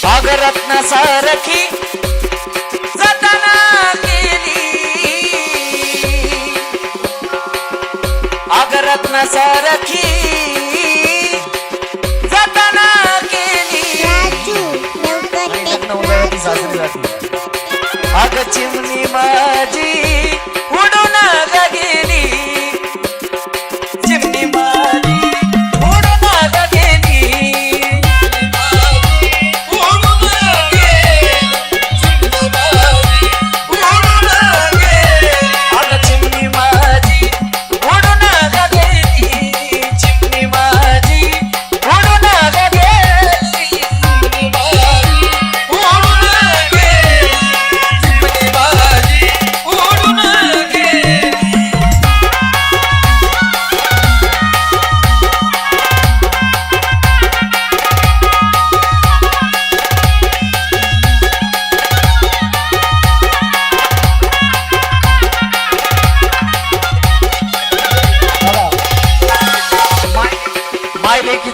सागरत्न सारखी जतना केली आगरत्न सारखी जतना केली. अग चिमणी माझी उडून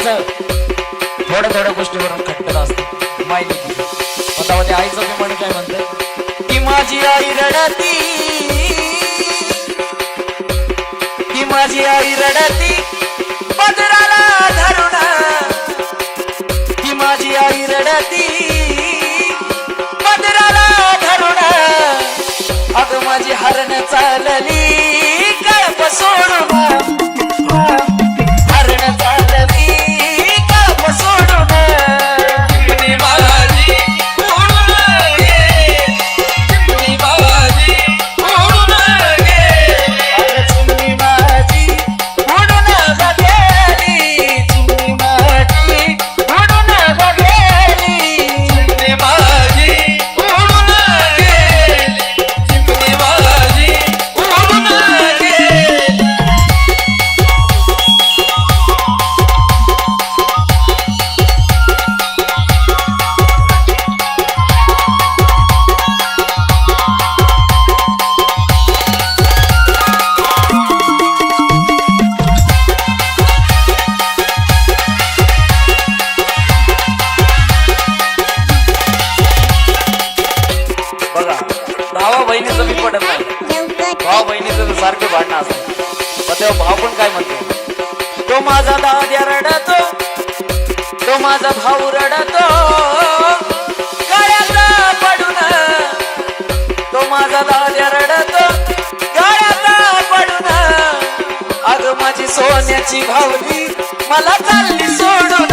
माय लेकीचं थोड्या थोड्या गोष्टीवरून खटकत असत. माहिती लेकीचं स्वतःमध्ये आईचं मी म्हणून काय म्हणत? की माझी आई रडती. की माझी आई रडती. पदराला धरून. की माझी आई रडती. पदराला धरून. अग माझी हरण चालली. भावा बहिणीचं मी पडत नाही. लवकर बहिणीचं सारखं भांडणं असतं. मग तेव्हा भाव पण काय म्हणतो? तो माझा दाद्या रडतो. तो माझा भाऊ रडतो. गळ्यात पडून. तो माझा दाद्या रडतो. गळ्यात पडून. अग माझी सोन्याची भावली मला चालली सोडून.